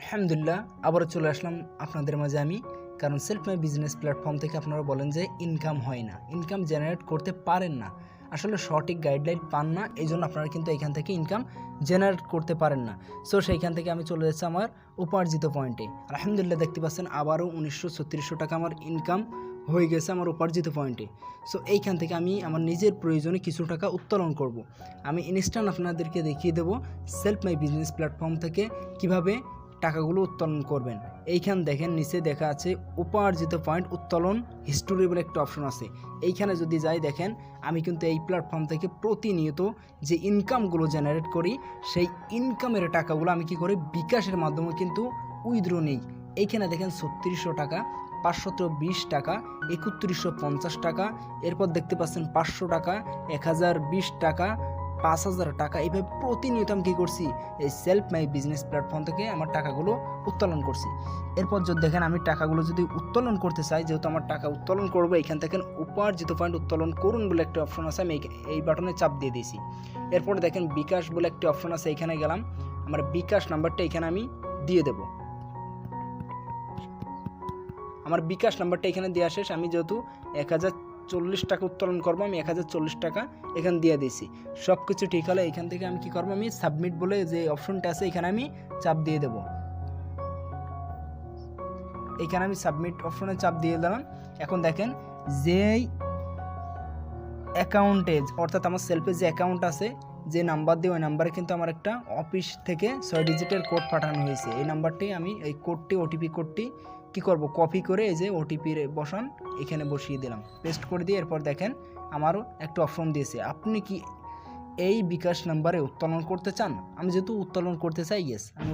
আলহামদুলিল্লাহ, আবারও চলে আসলাম আপনাদের মাঝে আমি, কারণ সেলফ মাই বিজনেস প্ল্যাটফর্ম থেকে আপনারা বলেন যে ইনকাম হয় না ইনকাম জেনারেট করতে পারেন না। আসলে সঠিক গাইডলাইন পান না এই জন্য আপনারা কিন্তু এখান থেকে ইনকাম জেনারেট করতে পারেন না। সো সেইখান থেকে আমি চলে যাচ্ছি আমার উপার্জিত পয়েন্টে আলহামদুলিল্লাহ, দেখতে পাচ্ছেন আবারও উনিশশো ছত্রিশশো টাকা আমার ইনকাম হয়ে গেছে আমার উপার্জিত পয়েন্টে সো এইখান থেকে আমি আমার নিজের প্রয়োজনে কিছু টাকা উত্তোলন করব। আমি ইনস্ট্যান্ট আপনাদেরকে দেখিয়ে দেবো সেলফ মাই বিজনেস প্ল্যাটফর্ম থেকে কীভাবে টাকাগুলো উত্তোলন করবেন। এইখান দেখেন, নিচে দেখা আছে উপার্জিত পয়েন্ট উত্তোলন হিস্টোরি বলে একটা অপশন আছে। এইখানে যদি যাই দেখেন, আমি কিন্তু এই প্ল্যাটফর্ম থেকে প্রতিনিয়ত যে ইনকামগুলো জেনারেট করি, সেই ইনকামের টাকাগুলো আমি কি করি, বিকাশের মাধ্যমে কিন্তু উইথড্র নেই। এইখানে দেখেন ছত্রিশশো টাকা পাঁচশত বিশ টাকা, একত্রিশশো পঞ্চাশ টাকা, এরপর দেখতে পাচ্ছেন পাঁচশো টাকা, এক হাজার বিশ টাকা পাঁচ হাজার টাকা। এইভাবে প্রতিনিয়ত আমি কী করছি? এই সেলফ মাই বিজনেস প্ল্যাটফর্ম থেকে আমার টাকাগুলো উত্তোলন করছি। এরপর যদি দেখেন আমি টাকাগুলো যদি উত্তোলন করতে চাই, যেহেতু আমার টাকা উত্তোলন করব, এখান থেকে উপার্জিত পয়েন্ট উত্তোলন করুন বলে একটা অপশন আছে, আমি এই- বাটনে চাপ দিয়ে দিয়েছি। এরপর দেখেন বিকাশ বলে একটি অপশন আছে, এখানে গেলাম। আমার বিকাশ নাম্বারটা এখানে আমি দিয়ে দেবো। আমার বিকাশ নাম্বারটা এখানে দেওয়া শেষ। আমি যেহেতু এক হাজার চল্লিশ টাকা উত্তোলন করব, আমি এক হাজার চল্লিশ টাকা এখান দিয়ে দিয়েছি। সব কিছু ঠিক হলে এখান থেকে আমি কি করব, আমি সাবমিট বলে যে অপশনটা আছে, এখানে আমি চাপ দিয়ে দেব। এখানে আমি সাবমিট অপশনে চাপ দিয়ে দিলাম। এখন দেখেন, যেই অ্যাকাউন্টে অর্থাৎ আমার সেলফে যে অ্যাকাউন্ট আছে, যে নাম্বার দিয়ে ওই নাম্বারে কিন্তু আমার একটা অফিস থেকে ছয় ডিজিটের কোড পাঠানো হয়েছে। এই নাম্বারটি আমি এই কোডটি ওটিপি কোডটি কি করব? কপি করে এই যে ওটিপির বসান, এখানে বসিয়ে দিলাম। পেস্ট করে দিয়ে এরপর দেখেন আমারও একটা অপশন দিয়েছে। আপনি কি এই বিকাশ নাম্বারে উত্তোলন করতে চান? আমি যেহেতু উত্তোলন করতে চাই ইয়েস আমি